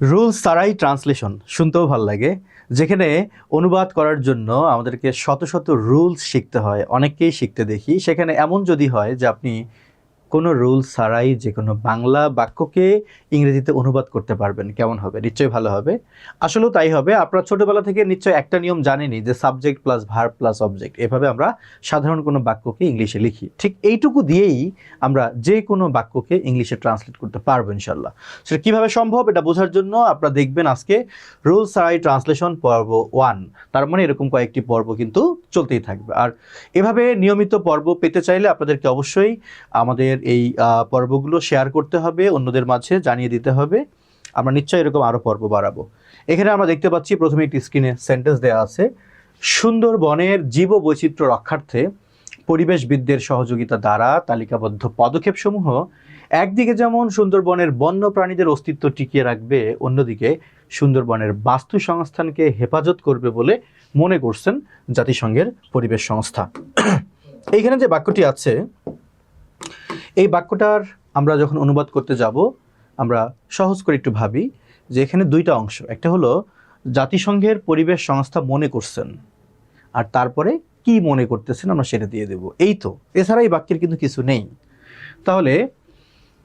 Rules সারাই translation শুনতেও ভালো লাগে। যেখানে অনুবাদ করার জন্য আমাদেরকে শত শত রুলস শিখতে হয়, অনেককেই শিখতে দেখি। সেখানে এমন যদি হয় যে আপনি কোনো রুল ছাড়াই যে কোনো বাংলা বাক্যকে ইংরেজিতে অনুবাদ করতে পারবেন। কেমন হবে? নিশ্চয়ই ভালো হবে। আসলেও তাই হবে। আপনারা ছোটবেলা থেকে নিশ্চয়ই একটা নিয়ম জানেনই যে subject plus verb plus object এভাবে আমরা সাধারণ কোনো বাক্যকে ইংলিশে লিখি। ঠিক এইটুকু দিয়েই আমরা যে কোনো বাক্যকে ইংলিশে ট্রান্সলেট করতে পারব ইনশাল্লাহ সেটা কীভাবে সম্ভব এটা বোঝার জন্য আপনারা দেখবেন আজকে রুল সারাই ট্রান্সলেশন পর্ব ওয়ান। তার মানে এরকম কয়েকটি পর্ব কিন্তু চলতেই থাকবে। আর এভাবে নিয়মিত পর্ব পেতে চাইলে আপনাদেরকে অবশ্যই আমাদের এই পর্বগুলো শেয়ার করতে হবে, অন্যদের মাঝে জানিয়ে দিতে হবে। আমরা নিশ্চয়ই এরকম আরও পর্ব বাড়াবো। এখানে আমরা দেখতে পাচ্ছি প্রথমে একটি স্ক্রিনে সেন্টেন্স দেওয়া আছে, সুন্দরবনের জীব বৈচিত্র্য রক্ষার্থে পরিবেশবিদদের সহযোগিতা দ্বারা তালিকাবদ্ধ পদক্ষেপসমূহ, একদিকে যেমন সুন্দরবনের বন্য প্রাণীদের অস্তিত্ব টিকিয়ে রাখবে, অন্যদিকে সুন্দরবনের বাস্তু সংস্থানকে হেফাজত করবে বলে মনে করছেন জাতিসংঘের পরিবেশ সংস্থা। এইখানে যে বাক্যটি আছে, এই বাক্যটার আমরা যখন অনুবাদ করতে যাব, আমরা সহজ করে একটু ভাবি যে এখানে দুইটা অংশ। একটা হলো, জাতিসংঘের পরিবেশ সংস্থা মনে করছেন, আর তারপরে কি মনে করতেছেন আমরা সেটা দিয়ে দেব। এই তো, এছাড়া এই বাক্যের কিন্তু কিছু নেই। তাহলে,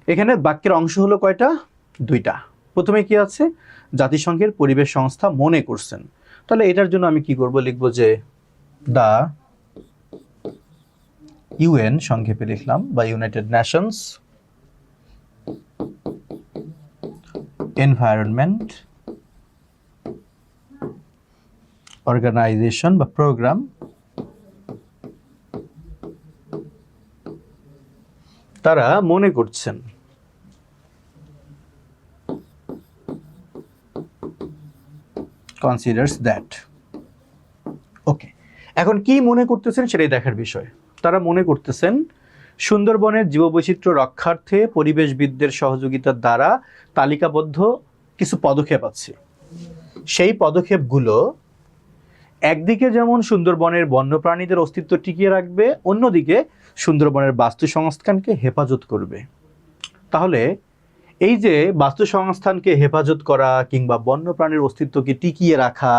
এখানে বাক্যের অংশ হলো কয়টা? দুইটা। প্রথমে কি আছে? জাতিসংঘের পরিবেশ সংস্থা মনে করছেন। তাহলে এটার জন্য আমি কি করব? লিখব যে দা ইউএন, সংক্ষেপে লিখলাম, বা ইউনাইটেড নেশনস এনভায়রনমেন্ট অর্গানাইজেশন বা প্রোগ্রাম তারা মনে করছেন। কনসিডার্স দ্যাট ওকে এখন কি মনে করতেছেন সেটাই দেখার বিষয়। তারা মনে করতেছেন, সুন্দরবনের জীববৈচিত্র্য রক্ষার্থে পরিবেশবিদদের সহযোগিতার দ্বারা তালিকাবদ্ধ কিছু পদক্ষেপ আছে। সেই পদক্ষেপগুলো একদিকে যেমন সুন্দরবনের বন্যপ্রাণীদের অস্তিত্ব টিকিয়ে রাখবে, অন্যদিকে সুন্দরবনের বাস্তু সংস্থানকে হেফাজত করবে। তাহলে এই যে বাস্তু সংস্থানকে হেফাজত করা কিংবা বন্যপ্রাণীর অস্তিত্বকে টিকিয়ে রাখা,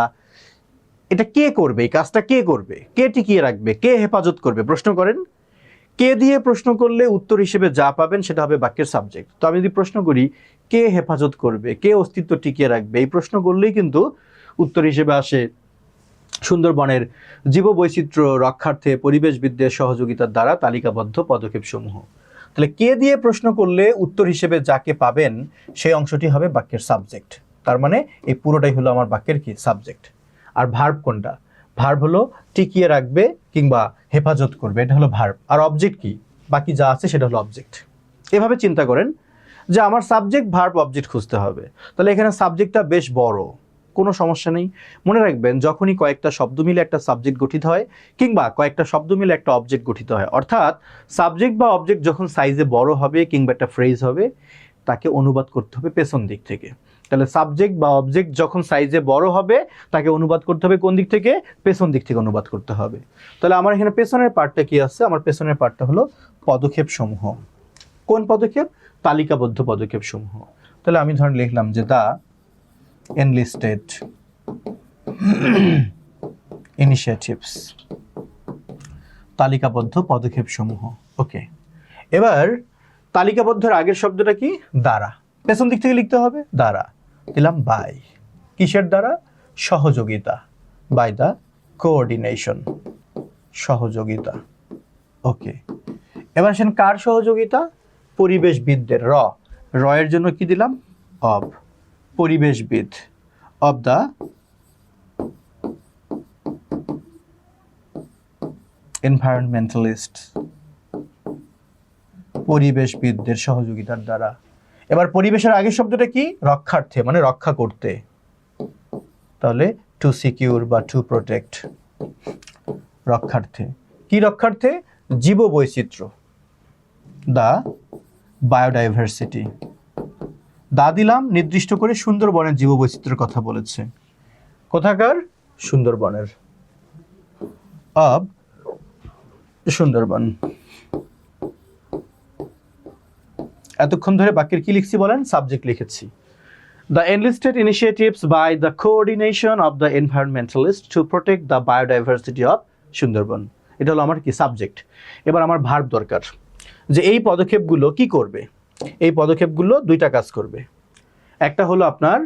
এটা কে করবে? এই কাজটা কে করবে? কে টিকিয়ে রাখবে? কে হেফাজত করবে? প্রশ্ন করেন। কে দিয়ে প্রশ্ন করলে উত্তর হিসেবে যা পাবেন সেটা হবে বাক্যের সাবজেক্ট তো আমি যদি প্রশ্ন করি, কে হেফাজত করবে? কে অস্তিত্ব টিকিয়ে রাখবে? এই প্রশ্ন করলেই কিন্তু উত্তর হিসেবে আসে সুন্দরবনের জীববৈচিত্র্য, রক্ষার্থে, পরিবেশবিদদের সহযোগিতার দ্বারা তালিকাবদ্ধ পদক্ষেপসমূহ। তাহলে কে দিয়ে প্রশ্ন করলে উত্তর হিসেবে যাকে পাবেন সেই অংশটি হবে বাক্যের সাবজেক্ট তার মানে এই পুরোটাই হলো আমার বাক্যের কি সাবজেক্ট আর ভার্ব কোনটা? ভার্ব হলো টিকিয়ে রাখবে কিংবা হেফাজত করবে, এটা হলো ভার্ব আর অবজেক্ট কি? বাকি যা আছে সেটা হলো অবজেক্ট এভাবে চিন্তা করেন যে আমার সাবজেক্ট ভার্ব অবজেক্ট খুঁজতে হবে। তাহলে এখানে সাবজেক্টটা বেশ বড়। কোনো সমস্যা নেই। মনে রাখবেন, যখনই কয়েকটা শব্দ মিলে একটা সাবজেক্ট গঠিত হয় কিংবা কয়েকটা শব্দ মিলে একটা অবজেক্ট গঠিত হয়, অর্থাৎ সাবজেক্ট বা অবজেক্ট যখন সাইজে বড় হবে কিংবা একটা ফ্রেজ হবে, তাকে অনুবাদ করতে হবে পেছন দিক থেকে। তাহলে সাবজেক্ট বা অবজেক্ট যখন সাইজে বড় হবে, তাকে অনুবাদ করতে হবে কোন দিক থেকে? পেছন দিক থেকে অনুবাদ করতে হবে। তাহলে আমার এখানে পেছনের পার্টটা কি আছে? আমার পেছনের পার্টটা হলো পদক্ষেপ সমূহ। কোন পদক্ষেপ? তালিকাবদ্ধ পদক্ষেপ সমূহ। তাহলে আমি ধরেন লিখলাম যে দা enlisted ইনিশিয়েটিভস তালিকাবদ্ধ পদক্ষেপ সমূহ ওকে এবার, তালিকাবদ্ধের আগের শব্দটা কি? দ্বারা। পেছন দিক থেকে লিখতে হবে দ্বারা। দিলাম বাই কিসের দ্বারা? সহযোগিতা। বাই দ্য কোঅর্ডিনেশন সহযোগিতা। ওকে এবার আসেন কার সহযোগিতা? পরিবেশবিদদের, র। র এর জন্য কি দিলাম? অব পরিবেশবিদ অব দ্য এনভায়রনমেন্টালিস্ট পরিবেশবিদদের সহযোগিতার দ্বারা। এবার পরিবেশের আগের শব্দটা কি? রক্ষার্থে মানে রক্ষা করতে। তাহলে টু সিকিউর বা টু প্রোটেক্ট রক্ষার্থে। কি রক্ষার্থে? জীব বৈচিত্র্য দ্য বায়োডাইভার্সিটি দা দিলাম নির্দিষ্ট করে সুন্দরবনের জীববৈচিত্র্যের কথা বলেছে। কোথাকার? সুন্দরবনের। অব সুন্দরবন। এতক্ষণ ধরে বাক্যের কি লিখছি বলেন? সাবজেক্ট লিখেছি। The enlisted initiatives by the coordination of the environmentalists to protect the biodiversity of Sundarban. এটা হলো আমার কি? সাবজেক্ট এবার আমার ভার্ব দরকার। যে এই পদক্ষেপগুলো কি করবে? এই পদক্ষেপগুলো দুইটা কাজ করবে। একটা হলো আপনার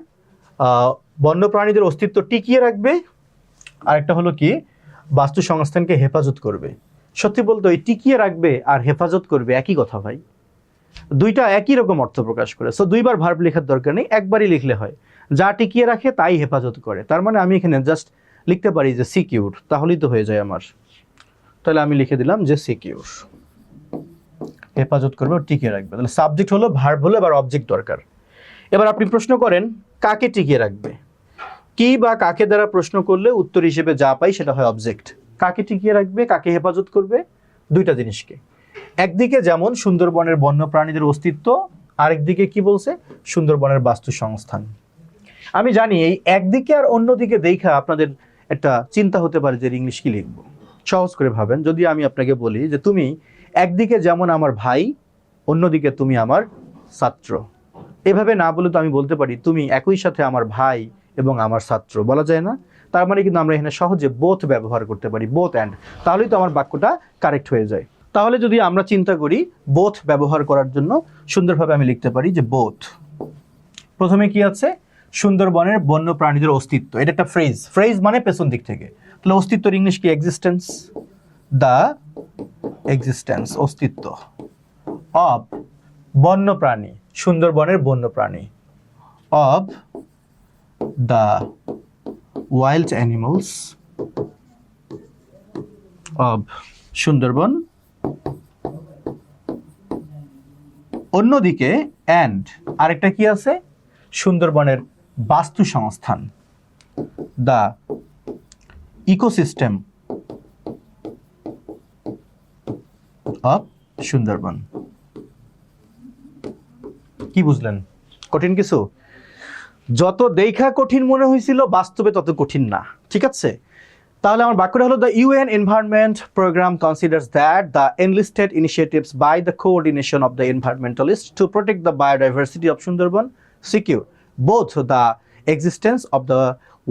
বন্যপ্রাণীদের অস্তিত্ব টিকিয়ে রাখবে আর একটা হলো কি বাস্তু সংস্থানকে হেফাজত করবে। সত্যি বলতে ওই টিকিয়ে রাখবে আর হেফাজত করবে একই কথা ভাই। দুইটা একই রকম অর্থ প্রকাশ করে। সো দুইবার ভার্ব লেখার দরকার নেই, একবারই লিখলে হয়। যা টিকিয়ে রাখে তাই হেফাজত করে। তার মানে আমি এখানে জাস্ট লিখতে পারি যে সিকিউর তাহলেই তো হয়ে যায় আমার। তাহলে আমি লিখে দিলাম যে সিকিউর হেফাজত করবে ও টিকিয়ে রাখবে। তাহলে সাবজেক্ট হলো ভার্ব হলো, এবার অবজেক্ট দরকার। এবার আপনি প্রশ্ন করেন, কাকে টিকিয়ে রাখবে? কি বা কাকে দ্বারা প্রশ্ন করলে উত্তর হিসেবে যা পাই সেটা হয় অবজেক্ট কাকে টিকিয়ে রাখবে, কাকে হেফাজত করবে? দুইটা জিনিসকে। একদিকে যেমন সুন্দরবনের বন্যপ্রাণীদের অস্তিত্ব, আরেকদিকে কি বলছে? সুন্দরবনের বাস্তু সংস্থান আমি জানি এই একদিকে আর অন্যদিকে দেখা আপনাদের একটা চিন্তা হতে পারে যে ইংলিশ কি লিখব। সহজ করে ভাবেন, যদি আমি আপনাকে বলি যে তুমি একদিকে যেমন আমার ভাই, অন্যদিকে তুমি আমার ছাত্র। এভাবে না বলে তো আমি বলতে পারি, তুমি একই সাথে আমার ভাই এবং আমার ছাত্র। বলা যায় না? তার মানে কিন্তু আমরা এখানে সহজে বোথ ব্যবহার করতে পারি বোথ অ্যান্ড তাহলেই তো আমার বাক্যটা কারেক্ট হয়ে যায়। তাহলে যদি আমরা চিন্তা করি বোথ ব্যবহার করার জন্য সুন্দরভাবে আমি লিখতে পারি যে বোথ প্রথমে কি আছে? সুন্দরবনের বন্য প্রাণীদের অস্তিত্ব। এটা একটা ফ্রেজ ফ্রেজ মানে পেছন দিক থেকে। তাহলে অস্তিত্বর ইংলিশ কি? এক্সিস্টেন্স দ্য এক্সিস্টেন্স অস্তিত্ব। অব বন্য প্রাণী সুন্দরবনের বন্য প্রাণী of, the wild animals. Of, Sundarban. অন্যদিকে অ্যান্ড আরেকটা কি আছে? সুন্দরবনের বাস্তু সংস্থান দ্য ইকোসিস্টেম অফ সুন্দরবন। কি বুঝলেন? কঠিন কিছু? যত দেখা কঠিন মনে হয়েছিল, বাস্তবে তত কঠিন না। ঠিক আছে? তাহলে আমার বাক্যটা হলো the UN environment programme considers that the enlisted initiatives by the coordination of the environmentalist to protect the biodiversity of Sundarban secure both the existence of the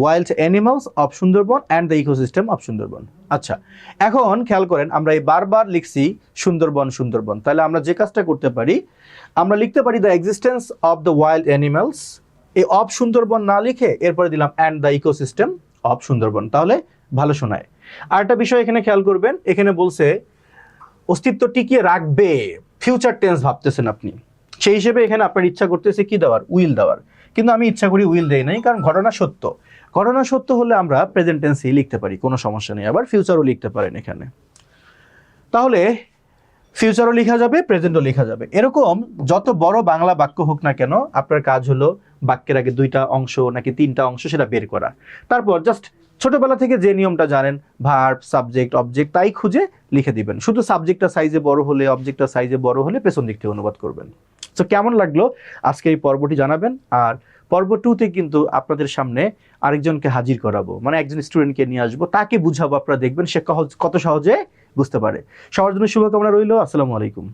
wild animals of Sundarban and the ecosystem of Sundarban আচ্ছা এখন খেয়াল করেন, আমরা এই বারবার লিখছি সুন্দরবন সুন্দরবন তাহলে আমরা যে কাজটা করতে পারি, আমরা লিখতে পারি the existence of the wild animals এই অফ সুন্দরবন না লিখে এরপরে দিলাম and the ecosystem of Sundarban তাহলে ভালো শোনায়। আর একটা বিষয় এখানে খেয়াল করবেন, এখানে বলছে, অস্তিত্ব টিকিয়ে রাখবে ফিউচার টেন্স ভাবতেছেন আপনি। সেই হিসেবে এখানে আপনার ইচ্ছা করতেছে কি দেওয়ার? উইল দেওয়ার। কিন্তু আমি ইচ্ছা করি উইল দেই নাই, কারণ ঘটনা সত্য। ঘটনা সত্য হলে আমরা প্রেজেন্ট টেন্সই লিখতে পারি, কোনো সমস্যা নেই। আবার ফিউচারও লিখতে পারেন এখানে। তাহলে ফিউচারও লেখা যাবে প্রেজেন্টও লেখা যাবে। এরকম যত বড় বাংলা বাক্য হোক না কেন, আপনার কাজ হলো বাক্যের আগে দুইটা অংশ নাকি তিনটা অংশ সেটা বের করা। তারপর জাস্ট ছোটবেলা থেকে যে নিয়মটা জানেন ভার্ব সাবজেক্ট অবজেক্ট তাই খুঁজে লিখে দিবেন। শুধু সাবজেক্টটা সাইজে বড় হলে অবজেক্টটা সাইজে বড় হলে পেছন দিক থেকে অনুবাদ করবেন। তো কেমন লাগল? আজকে এই পর্বটি জানাবেন। আর পর্ব টুতে কিন্তু আপনাদের সামনে আরেকজনকে হাজির করাবো। মানে একজন স্টুডেন্টকে নিয়ে আসব, তাকে বুঝাবো, আপনারা দেখবেন সে কত সহজে বুঝতে পারে। সবার জন্য শুভকামনা রইল, আসসালামু আলাইকুম।